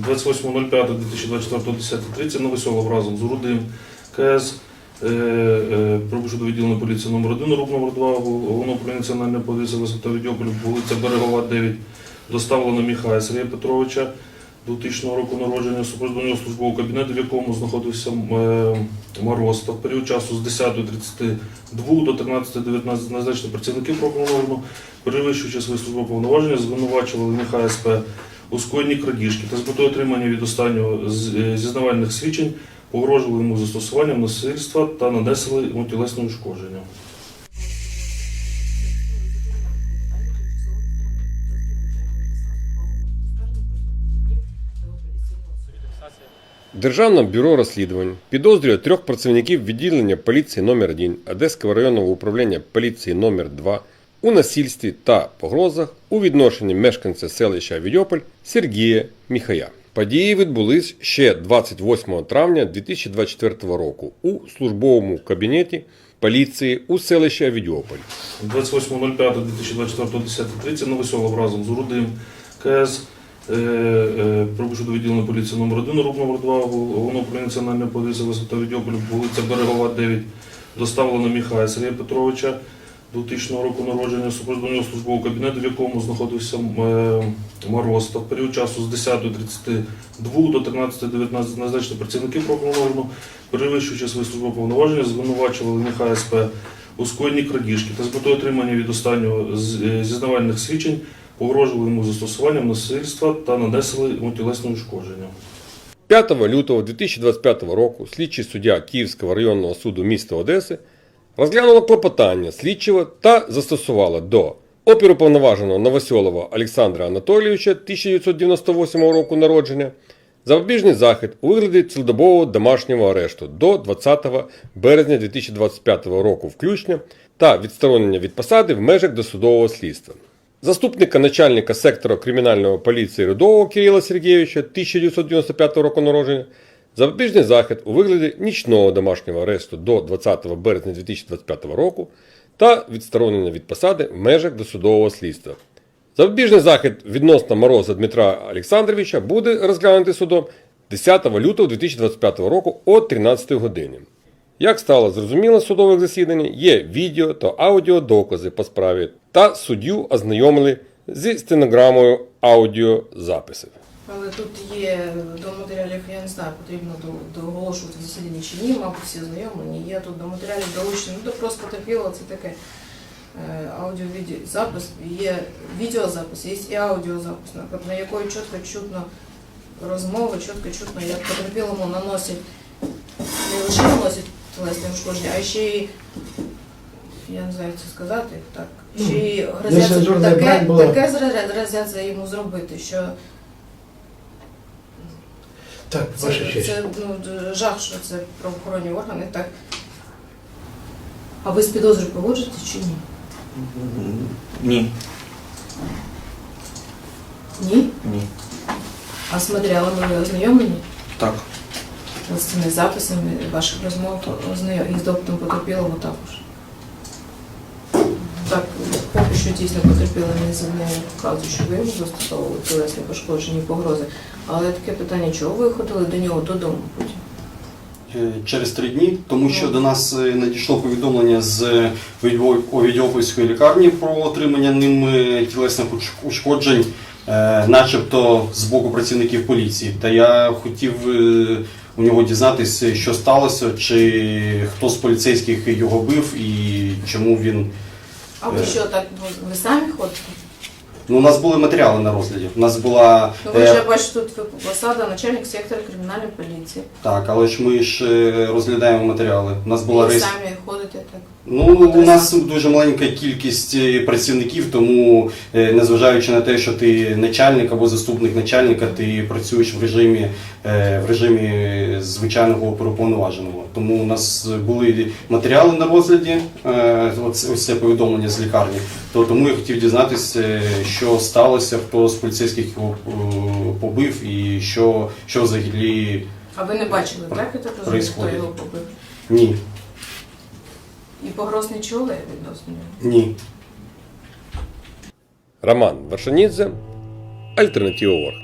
28.05.2024 10.30 Новоселов разом з Рудим КС е, е, до відділення поліції номер 1 РУП номер 2 Головного управління національної поліції висота Відьополь, вулиця Берегова, 9 доставлено Міхая Сергія Петровича 2000 року народження, супроводження службового кабінету, в якому знаходився е, Мороз. Та в період часу з 10.32 до 13.19 назначені працівники органу, перевищуючи свої службові повноваження, звинувачували Міхая СП у скоєнні крадіжки та з метою отримання від останнього е, зізнавальних свідчень погрожували йому застосуванням насильства та нанесли йому тілесне ушкодження. Державне бюро розслідувань підозрює трьох працівників відділення поліції номер 1 Одеського районного управління поліції номер 2 у насильстві та погрозах у відношенні мешканця селища Відьополь Сергія Міхая. Події відбулись ще 28 травня 2024 року у службовому кабінеті поліції у селища Відьополь. 28.05.2024 10.30 Новоселов разом з Рудим КС е, е, Прибушу до відділення поліції номер 1 РУП номер 2 Головного управління національної поліції висота Відьополь, вулиця Берегова, 9 доставлено Міхая Сергія Петровича 2000 року народження, супроводження службового кабінету, в якому знаходився е, Мороз. Та в період часу з 10.32 до 13.19 назначені працівники органу, перевищуючи свої службові повноваження, звинувачували Міхая СП у скоєнні крадіжки та з метою отримання від останнього е, зізнавальних свідчень погрожували йому застосуванням насильства та нанесли йому тілесне ушкодження. 5 лютого 2025 року слідчий суддя Київського районного суду міста Одеси розглянула клопотання слідчого та застосувала до оперуповноваженого Новосьолова Олександра Анатолійовича 1998 року народження запобіжний захід у вигляді цілодобового домашнього арешту до 20 березня 2025 року включно та відсторонення від посади в межах досудового слідства. Заступника начальника сектора кримінальної поліції Рядового Кирила Сергійовича 1995 року народження запобіжний захід у вигляді нічного домашнього арешту до 20 березня 2025 року та відсторонення від посади в межах досудового слідства. Запобіжний захід відносно Мороза Дмитра Олександровича буде розглянутий судом 10 лютого 2025 року о 13 годині. Як стало зрозуміло з судових засідань, є відео та аудіодокази по справі та суддю ознайомили зі стенограмою аудіозаписів. Але тут є до матеріалів, я не знаю, потрібно доголошувати засідання чи ні, мабуть, всі знайомлені. Є тут до матеріалів долучені, ну то просто потерпіло, це таке е, аудіо-відео запис, є відеозапис, є і аудіозапис, на якої чітко чутно розмови, чітко чутно, як потерпілому наносять, не лише наносять тілесне ушкодження, а ще й, я не знаю, як це сказати, так, ще й грозяться, нецензурне таке, таке грозяться йому зробити, що Так, це, ваша честь. це ну, жах, що це правоохоронні органи так. А ви з підозрою погоджуєте чи ні? Ні. Ні? Ні. А з матеріалами ви ознайомлені? Так. З цими записами ваших розмов ознайомлені і з допитом потерпілого також. Так, поки що дійсно потерпіла не вказує, що ви йому застосовували тілесні пошкоджені погрози. Але таке питання, чого ви ходили до нього додому потім? Е, Через три дні, тому що до нас е, надійшло повідомлення з Овідіопольської лікарні про отримання ним е, тілесних ушкоджень, начебто з боку працівників поліції. Та я хотів у нього дізнатися, що сталося, чи хто з поліцейських його бив і чому він. А ви Е. що так, ви- ви самі ходите? Ну, у нас були матеріали на розгляді. У нас була Ну, ви е, вже бачите, тут ви посада начальник сектора кримінальної поліції. так, але ж ми ж е, розглядаємо матеріали. У нас була Ви реєс- самі ходите так. Ну, у нас дуже маленька кількість е, працівників, тому е, незважаючи на те, що ти начальник або заступник начальника, ти працюєш в режимі е, в режимі звичайного оперуповноваженого. Тому у нас були матеріали на розгляді, е, ось це повідомлення з лікарні. То тому я хотів дізнатися, що сталося, хто з поліцейських його е, побив і що, що взагалі А ви не бачили, так? Я так розумію, хто його побив? ні. І погроз не чули відносно нього? Ні. Роман Вершанідзе, Альтернатива Орг.